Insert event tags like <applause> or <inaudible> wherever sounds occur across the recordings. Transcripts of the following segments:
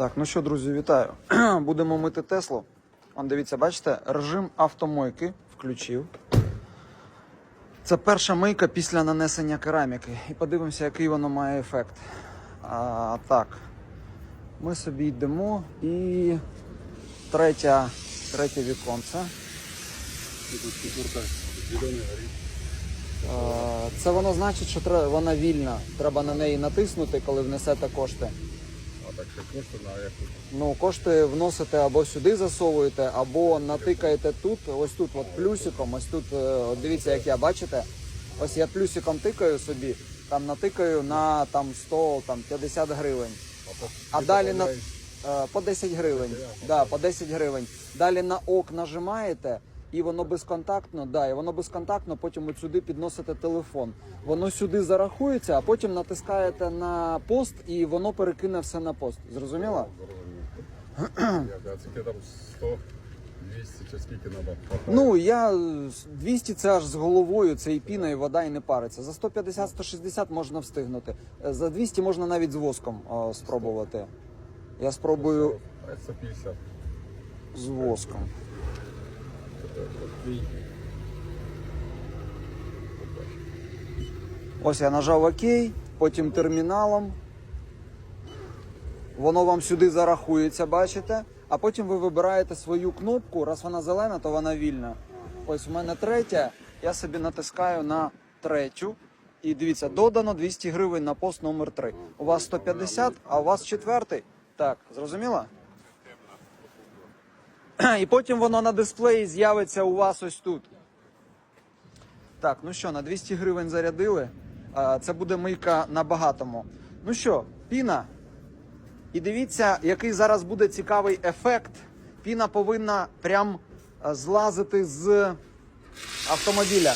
Так, ну що, друзі, вітаю. <clears throat> Будемо мити Теслу. Он дивіться, бачите, режим автомойки включив. Це перша мийка після нанесення кераміки. І подивимося, який воно має ефект. А, так. Ми собі йдемо і третя, третє віконце. Це воно значить, що вона вільна. Треба на неї натиснути, коли внесете кошти. Так що кошти на яку? Ну, кошти вносите або сюди засовуєте, або натикаєте тут, ось тут, от плюсиком, ось тут, е, от дивіться, як я бачите. Ось я плюсиком тикаю собі, там натикаю на там 100, там 50 гривень. А, далі на е, по 10 гривень. Да, по 10 гривень. Далі на ок нажимаєте, і воно безконтактно, да, і воно безконтактно, потім от сюди підносите телефон. Воно сюди зарахується, а потім натискаєте на пост і воно перекине все на пост. Зрозуміло? Скільки там 100, 200 чи скільки треба? Ну, я е, 200 це аж з головою, це і піна, і вода, і не париться. За 150-160 можна встигнути. Е, За 200 можна навіть з воском е, спробувати. Я спробую А 150. з воском. Ось я нажав ОК, потім терміналом. Воно вам сюди зарахується, бачите? А потім ви вибираєте свою кнопку. Раз вона зелена, то вона вільна. Ось у мене третя. Я собі натискаю на третю. І дивіться, додано 200 гривень на пост номер 3. У вас 150, а у вас четвертий. Так, зрозуміло? І потім воно на дисплеї з'явиться у вас ось тут. Так, ну що, на 200 гривень зарядили. Це буде мийка на багатому. Ну що, піна. І дивіться, який зараз буде цікавий ефект. Піна повинна прям злазити з автомобіля.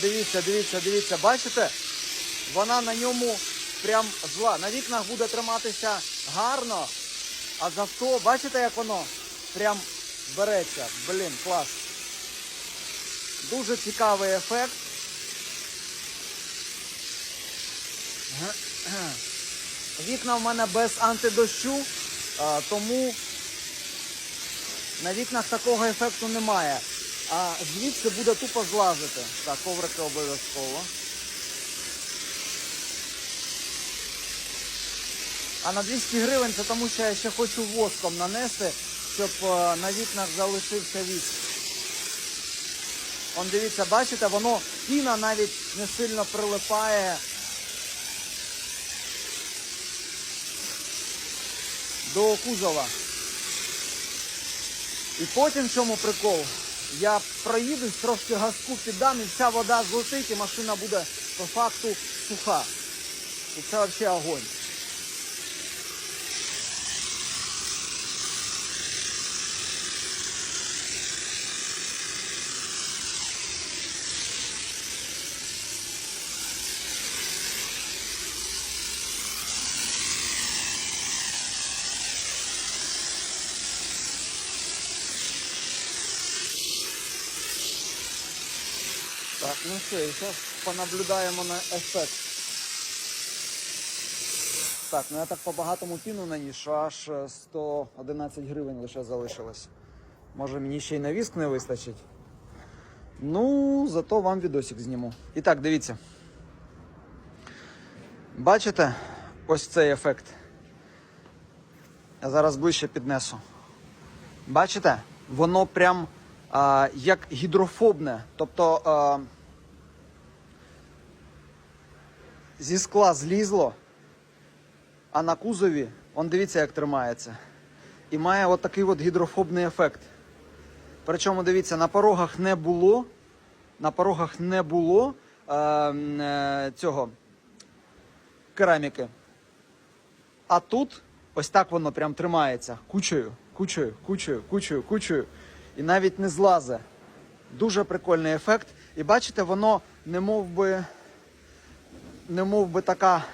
Дивіться, дивіться, дивіться, бачите? Вона на ньому прям зла. На вікнах буде триматися гарно, а з авто, бачите, як воно прям береться. Блін, клас. Дуже цікавий ефект. Вікна в мене без антидощу, тому на вікнах такого ефекту немає. А звідси буде тупо злазити. Так, коврики обов'язково. А на 200 гривень це тому, що я ще хочу воском нанести, щоб е, на вікнах залишився віск. Он дивіться, бачите, воно піна навіть не сильно прилипає до кузова. І потім в чому прикол? Я проїдусь, трошки газку піддам і вся вода злетить, і машина буде по факту суха. І це взагалі огонь. Так, ну що, і зараз понаблюдаємо на ефект. Так, ну я так по багатому піну наніс, що аж е, 111 гривень лише залишилось. Може мені ще й на віск не вистачить. Ну, зато вам відосик зніму. І так, дивіться. Бачите ось цей ефект? Я зараз ближче піднесу. Бачите? Воно прям а, як гідрофобне. Тобто а, зі скла злізло, а на кузові, он дивіться, як тримається. І має от такий от гідрофобний ефект. Причому дивіться, на порогах не було. На порогах не було е, е, цього кераміки. А тут ось так воно прям тримається кучею, кучею, кучею, кучею, кучею. І навіть не злазе. Дуже прикольний ефект. І бачите, воно не мов би, не мов би така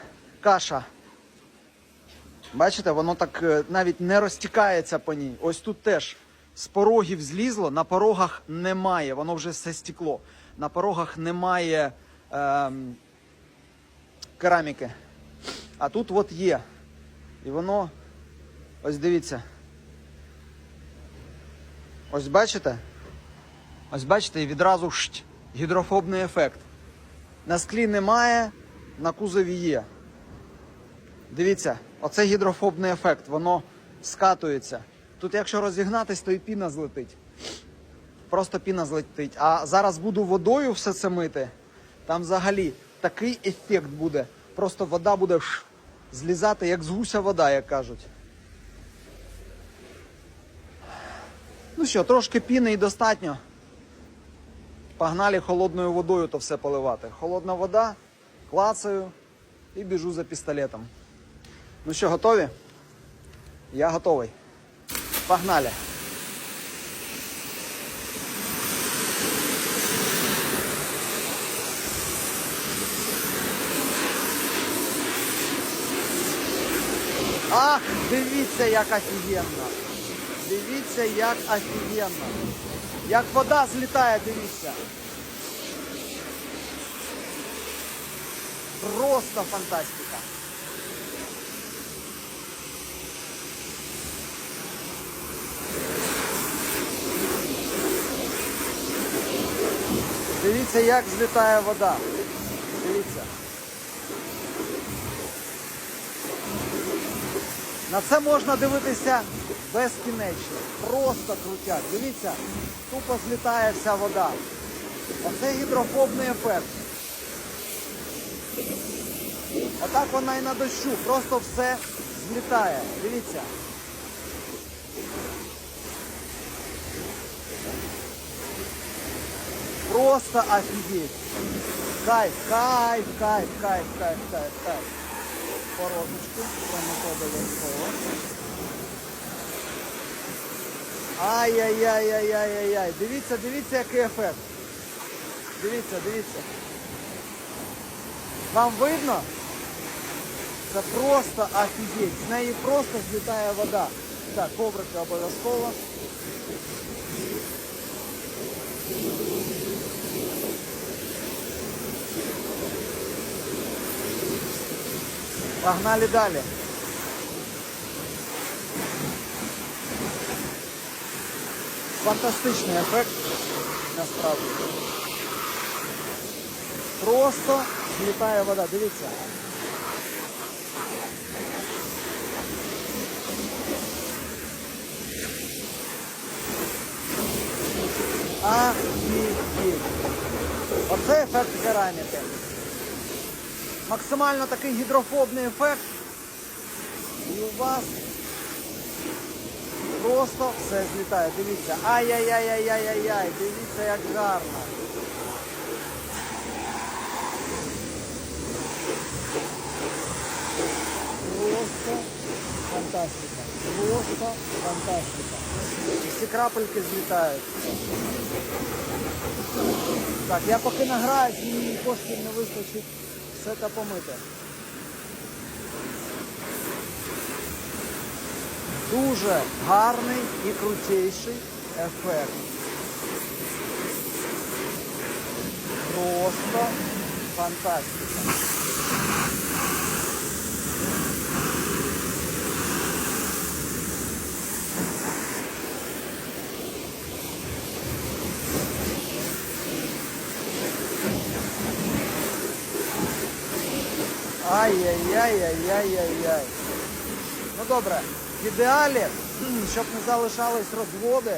каша. Бачите, воно так е, навіть не розтікається по ній. Ось тут теж з порогів злізло, на порогах немає, воно вже все стекло. На порогах немає ем, кераміки. А тут от є. І воно, ось дивіться. Ось бачите? Ось бачите, і відразу шть, гідрофобний ефект. На склі немає, на кузові є. Дивіться, оце гідрофобний ефект, воно скатується. Тут, якщо розігнатись, то і піна злетить. Просто піна злетить. А зараз буду водою все це мити. Там взагалі такий ефект буде. Просто вода буде злізати, як з гуся вода, як кажуть. Ну що, трошки піни і достатньо. Погнали холодною водою то все поливати. Холодна вода, клацаю і біжу за пістолетом. Ну що, готові? Я готовий. Погнали. Ах, дивіться, як офігенно. Дивіться, як офігенно. Як вода злітає, дивіться. Просто фантастика. Дивіться, як злітає вода. Дивіться. На це можна дивитися безкінечно. Просто крутяк. Дивіться, тупо злітає вся вода. Оце гідрофобний ефект. Отак вона і на дощу. Просто все злітає. Дивіться. Просто офигеть. Кайф, кайф, кайф, кайф, кайф, кайф, кайф. Порожечку, промокод обов'язково. Ай-яй-яй-яй-яй-яй-яй. Дивіться, дивіться, який ефект. Дивіться, дивіться. Вам видно? Це просто офігеть. З неї просто злітає вода. Так, коврики обов'язково. Погнали далі. Фантастичний ефект насправді. Просто злітає вода, дивіться. Офігеть. Оце ефект кераміки. Максимально такий гідрофобний ефект. І у вас просто все злітає. Дивіться. Ай-яй-яй-яй-яй-яй. Дивіться, як гарно. Просто фантастика. Просто фантастика. Всі крапельки злітають. Так, я поки награюсь, мені коштів не вистачить все це помити. Дуже гарний і крутейший ефект. Просто фантастика. Ай-яй-яй-яй-яй-яй-яй. Ну добре, в ідеалі, щоб не залишались розводи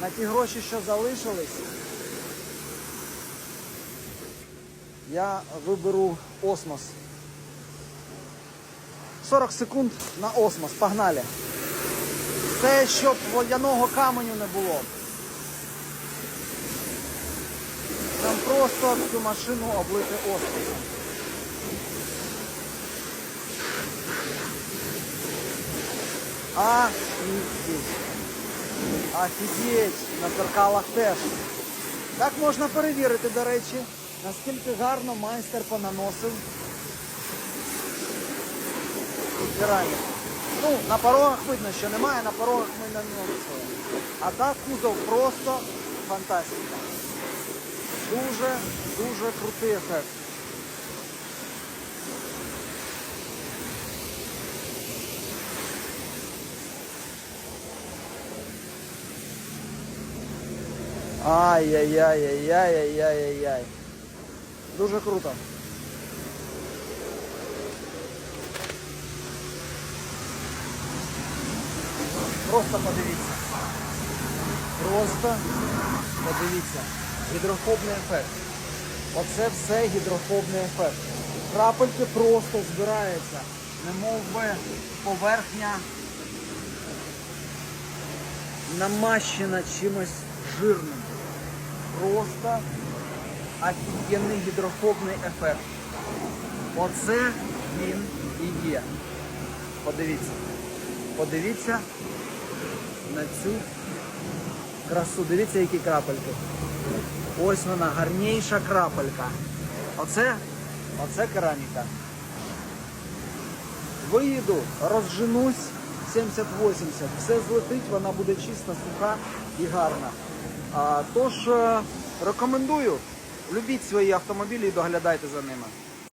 на ті гроші, що залишились, я виберу осмос. 40 секунд на осмос. Погнали. Це щоб водяного каменю не було. Там просто цю машину облити осмосом. Офігеть. Офігеть. На зеркалах теж. Так можна перевірити, до речі, наскільки гарно майстер понаносив кераміку. Ну, на порогах видно, що немає, на порогах ми нарисуємо. А так кузов просто фантастика. Дуже, дуже крутий ефект. Ай-яй-яй-яй-яй-яй-яй-яй. Дуже круто. Просто подивіться. Просто подивіться. Гідрофобний ефект. Оце все гідрофобний ефект. Крапельки просто збираються, немов би поверхня намащена чимось жирним. Просто офігенний гідрофобний ефект. Оце він і є. Подивіться. Подивіться на цю красу. Дивіться, які крапельки. Ось вона, гарніша крапелька. Оце, оце кераміка. Виїду, розженусь 70-80, все злетить, вона буде чиста, суха і гарна. Тож е, рекомендую, любіть свої автомобілі і доглядайте за ними.